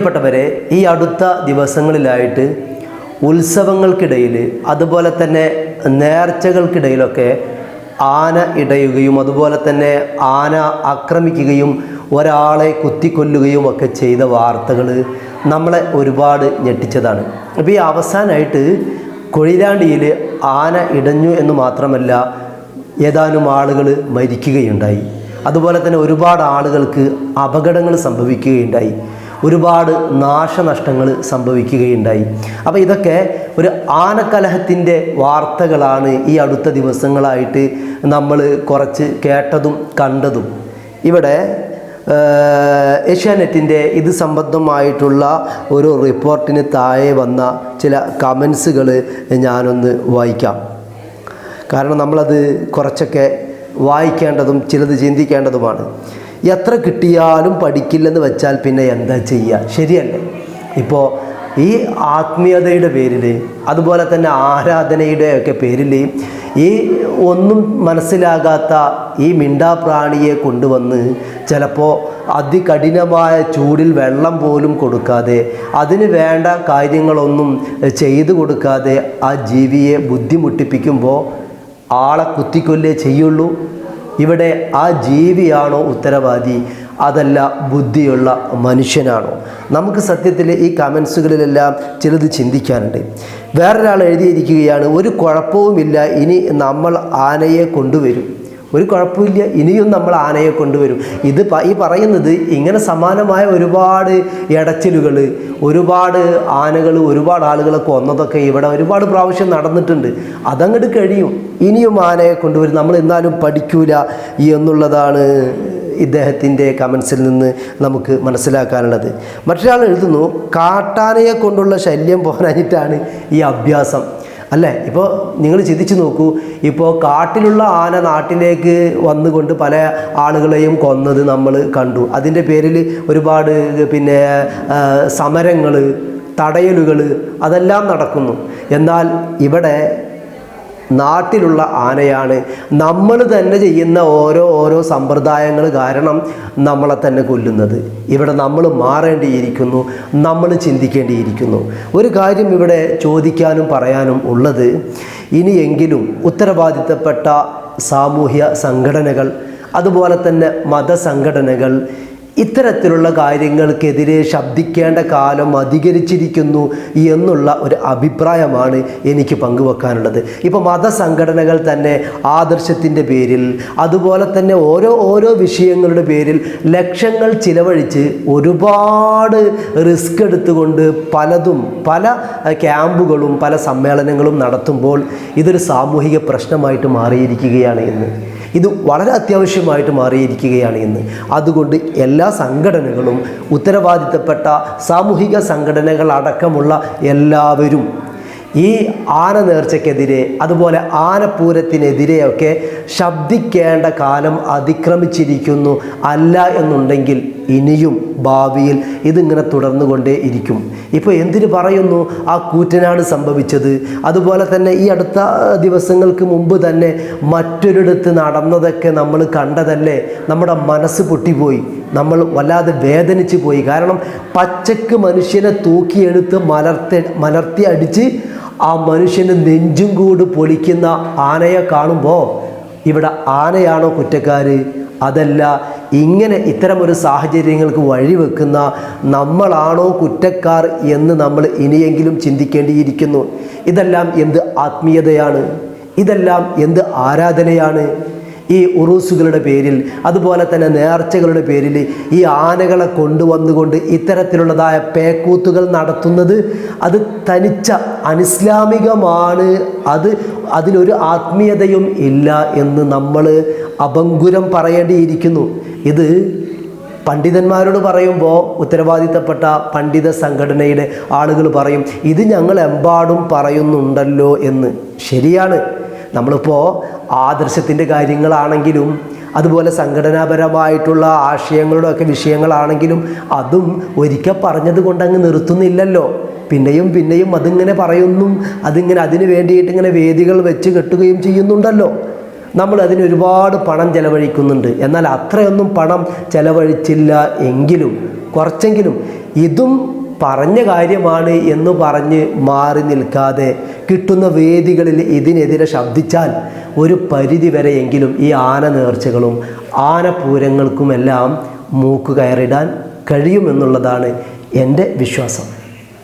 പ്രിയപ്പെട്ടവരെ ഈ അടുത്ത ദിവസങ്ങളിലായിട്ട് ഉത്സവങ്ങൾക്കിടയിൽ അതുപോലെ തന്നെ നേർച്ചകൾക്കിടയിലൊക്കെ ആന ഇടയുകയും അതുപോലെ തന്നെ ആന ആക്രമിക്കുകയും ഒരാളെ കുത്തിക്കൊല്ലുകയും ഒക്കെ ചെയ്ത വാർത്തകൾ നമ്മളെ ഒരുപാട് ഞെട്ടിച്ചതാണ്. അപ്പോൾ ഈ അവസാനമായിട്ട് കൊഴിലാണ്ടിയിൽ ആന ഇടഞ്ഞു എന്ന് മാത്രമല്ല ഏതാനും ആളുകൾ മരിക്കുകയുണ്ടായി. അതുപോലെ തന്നെ ഒരുപാട് ആളുകൾക്ക് അപകടങ്ങൾ സംഭവിക്കുകയുണ്ടായി. ഒരുപാട് നാശനഷ്ടങ്ങൾ സംഭവിക്കുകയുണ്ടായി. അപ്പോൾ ഇതൊക്കെ ഒരു ആനക്കലഹത്തിന്റെ വാർത്തകളാണ് ഈ അടുത്ത ദിവസങ്ങളായിട്ട് നമ്മൾ കുറച്ച് കേട്ടതും കണ്ടതും. ഇവിടെ ഏഷ്യാനെറ്റിന്റെ ഇത് സംബന്ധമായിട്ടുള്ള ഒരു റിപ്പോർട്ടിന് താഴെ വന്ന ചില കമൻസുകൾ ഞാനൊന്ന് വായിക്കാം. കാരണം നമ്മളത് കുറച്ചൊക്കെ വായിക്കേണ്ടതും ചിലത് ചിന്തിക്കേണ്ടതുമാണ്. എത്ര കിട്ടിയാലും പഠിക്കില്ലെന്ന് വെച്ചാൽ പിന്നെ എന്താ ചെയ്യുക ശരിയല്ലേ? ഇപ്പോൾ ഈ ആത്മീയതയുടെ പേരിൽ അതുപോലെ തന്നെ ആരാധനയുടെ ഒക്കെ പേരിൽ ഈ ഒന്നും മനസ്സിലാകാത്ത ഈ മിണ്ടാപ്രാണിയെ കൊണ്ടുവന്ന് ചിലപ്പോൾ അതികഠിനമായ ചൂടിൽ വെള്ളം പോലും കൊടുക്കാതെ അതിന് വേണ്ട കാര്യങ്ങളൊന്നും ചെയ്തു കൊടുക്കാതെ ആ ജീവിയെ ബുദ്ധിമുട്ടിപ്പിക്കുമ്പോൾ ആളെ കുത്തിക്കൊല്ലേ ചെയ്യുള്ളൂ? ഇവിടെ ആ ജീവിയാണോ ഉത്തരവാദി? അതല്ല ബുദ്ധിയുള്ള മനുഷ്യനാണോ? നമുക്ക് സത്യത്തിൽ ഈ കമൻസുകളിലെല്ലാം ചിലത് ചിന്തിക്കാനുണ്ട്. വേറൊരാൾ എഴുതിയിരിക്കുകയാണ് ഒരു കുഴപ്പവുമില്ല ഇനി നമ്മൾ ആനയെ കൊണ്ടുവരും. ഒരു കുഴപ്പമില്ല. ഇനിയും നമ്മൾ ആനയെ കൊണ്ടുവരും. ഇത് ഈ പറയുന്നത് ഇങ്ങനെ സമാനമായ ഒരുപാട് ഇടച്ചിലുകൾ ഒരുപാട് ആനകൾ ഒരുപാട് ആളുകളൊക്കെ കൊന്നതൊക്കെ ഇവിടെ ഒരുപാട് പ്രാവശ്യം നടന്നിട്ടുണ്ട്. അതങ്ങോട്ട് കഴിയും. ഇനിയും ആനയെ കൊണ്ടുവരും. നമ്മൾ എന്നാലും പഠിക്കൂല എന്നുള്ളതാണ് ഇദ്ദേഹത്തിന്റെ കമൻസിൽ നിന്ന് നമുക്ക് മനസ്സിലാക്കാനുള്ളത്. മറ്റൊരാൾ എഴുതുന്നു കാട്ടാനയെ കൊണ്ടുള്ള ശല്യം പോരാഞ്ഞിട്ടാണ് ഈ അഭ്യാസം. അല്ലേ? ഇപ്പോൾ നിങ്ങൾ ചിന്തിച്ചു നോക്കൂ ഇപ്പോൾ കാട്ടിലുള്ള ആന നാട്ടിലേക്ക് വന്നുകൊണ്ട് പല ആളുകളെയും കൊന്നത് നമ്മൾ കണ്ടു. അതിന്റെ പേരിൽ ഒരുപാട് പിന്നെ സമരങ്ങൾ തടയലുകൾ അതെല്ലാം നടക്കുന്നു. എന്നാൽ ഇവിടെ നാട്ടിലുള്ള ആനയാണ്. നമ്മൾ തന്നെ ചെയ്യുന്ന ഓരോ ഓരോ സമ്പ്രദായങ്ങൾ കാരണം നമ്മളെ തന്നെ കൊല്ലുന്നത്. ഇവിടെ നമ്മൾ മാറേണ്ടിയിരിക്കുന്നു നമ്മൾ ചിന്തിക്കേണ്ടിയിരിക്കുന്നു. ഒരു കാര്യം ഇവിടെ ചോദിക്കാനും പറയാനും ഉള്ളത് ഇനിയെങ്കിലും ഉത്തരവാദിത്തപ്പെട്ട സാമൂഹ്യ സംഘടനകൾ അതുപോലെ തന്നെ മതസംഘടനകൾ ഇത്തരത്തിലുള്ള കാര്യങ്ങൾക്കെതിരെ ശബ്ദിക്കേണ്ട കാലം അധികരിച്ചിരിക്കുന്നു എന്നുള്ള ഒരു അഭിപ്രായമാണ് എനിക്ക് പങ്കുവെക്കാനുള്ളത്. ഇപ്പോൾ മതസംഘടനകൾ തന്നെ ആദർശത്തിന്റെ പേരിൽ അതുപോലെ തന്നെ ഓരോ ഓരോ വിഷയങ്ങളുടെ പേരിൽ ലക്ഷങ്ങൾ ചിലവഴിച്ച് ഒരുപാട് റിസ്ക് എടുത്തുകൊണ്ട് പലതും പല ക്യാമ്പുകളും പല സമ്മേളനങ്ങളും നടത്തുമ്പോൾ ഇതൊരു സാമൂഹിക പ്രശ്നമായിട്ട് മാറിയിരിക്കുകയാണ് ഇന്ന്. ഇത് വളരെ അത്യാവശ്യമായിട്ട് മാറിയിരിക്കുകയാണ് ഇന്ന്. അതുകൊണ്ട് എല്ലാ സംഘടനകളും ഉത്തരവാദിത്തപ്പെട്ട സാമൂഹിക സംഘടനകളടക്കമുള്ള എല്ലാവരും ഈ ആന നേർച്ചയ്ക്കെതിരെ അതുപോലെ ആനപ്പൂരത്തിനെതിരെയൊക്കെ ശബ്ദിക്കേണ്ട കാലം അതിക്രമിച്ചിരിക്കുന്നു അല്ല എന്നുണ്ടെങ്കിൽ ഇനിയും ഭാവിയിൽ ഇതിങ്ങനെ തുടർന്നുകൊണ്ടേ ഇരിക്കും. ഇപ്പോൾ എന്തിനു പറയുന്നു? ആ കൂറ്റനാട് സംഭവിച്ചത്. അതുപോലെ തന്നെ ഈ അടുത്ത ദിവസങ്ങൾക്ക് മുമ്പ് തന്നെ മറ്റൊരിടത്ത് നടന്നതൊക്കെ നമ്മൾ കണ്ടതല്ലേ? നമ്മുടെ മനസ്സ് പൊട്ടിപ്പോയി. നമ്മൾ വല്ലാതെ വേദനിച്ച് പോയി. കാരണം പച്ചക്ക് മനുഷ്യനെ തൂക്കിയെടുത്ത് മലർത്തി മലർത്തി അടിച്ച് ആ മനുഷ്യന് നെഞ്ചും കൂട് പൊളിക്കുന്ന ആനയെ കാണുമ്പോൾ ഇവിടെ ആനയാണോ കുറ്റക്കാർ അതല്ല ഇങ്ങനെ ഇത്തരമൊരു സാഹചര്യങ്ങൾക്ക് വഴിവെക്കുന്ന നമ്മളാണോ കുറ്റക്കാർ എന്ന് നമ്മൾ ഇനിയെങ്കിലും ചിന്തിക്കേണ്ടിയിരിക്കുന്നു. ഇതെല്ലാം എന്ത് ആത്മീയതയാണ്? ഇതെല്ലാം എന്ത് ആരാധനയാണ്? ഈ ഉറൂസുകളുടെ പേരിൽ അതുപോലെ തന്നെ നേർച്ചകളുടെ പേരിൽ ഈ ആനകളെ കൊണ്ടുവന്നുകൊണ്ട് ഇത്തരത്തിലുള്ളതായ പേക്കൂത്തുകൾ നടത്തുന്നത് അത് തനിച്ച അനിസ്ലാമികമാണ്. അത് അതിലൊരു ആത്മീയതയും ഇല്ല എന്ന് നമ്മൾ അപങ്കുരം പറയേണ്ടിയിരിക്കുന്നു. ഇത് പണ്ഡിതന്മാരോട് പറയുമ്പോൾ ഉത്തരവാദിത്തപ്പെട്ട പണ്ഡിത സംഘടനയുടെ ആളുകൾ പറയും ഇത് ഞങ്ങൾ എമ്പാടും പറയുന്നുണ്ടല്ലോ എന്ന്. ശരിയാണ്. നമ്മളിപ്പോൾ ആദർശത്തിന്റെ കാര്യങ്ങളാണെങ്കിലും അതുപോലെ സംഘടനാപരമായിട്ടുള്ള ആശയങ്ങളുടെ ഒക്കെ വിഷയങ്ങളാണെങ്കിലും അതും ഒരിക്കൽ പറഞ്ഞത് കൊണ്ട് അങ്ങ് നിർത്തുന്നില്ലല്ലോ. പിന്നെയും പിന്നെയും അതിങ്ങനെ പറയുന്നു അതിങ്ങനെ അതിന് വേണ്ടിയിട്ട് ഇങ്ങനെ വേദികൾ വെച്ച് കെട്ടുകയും ചെയ്യുന്നുണ്ടല്ലോ. നമ്മൾ അതിന് ഒരുപാട് പണം ചെലവഴിക്കുന്നുണ്ട്. എന്നാൽ അത്രയൊന്നും പണം ചെലവഴിച്ചില്ല എങ്കിലും കുറച്ചെങ്കിലും ഇതും പറഞ്ഞ കാര്യമാണ് എന്ന് പറഞ്ഞ് മാറി നിൽക്കാതെ കിട്ടുന്ന വേദികളിൽ ഇതിനെതിരെ ശബ്ദിച്ചാൽ ഒരു പരിധി വരെയെങ്കിലും ഈ ആന നേർച്ചകളും ആനപൂരങ്ങൾക്കുമെല്ലാം മൂക്ക് കയറിടാൻ കഴിയുമെന്നുള്ളതാണ് എന്റെ വിശ്വാസം.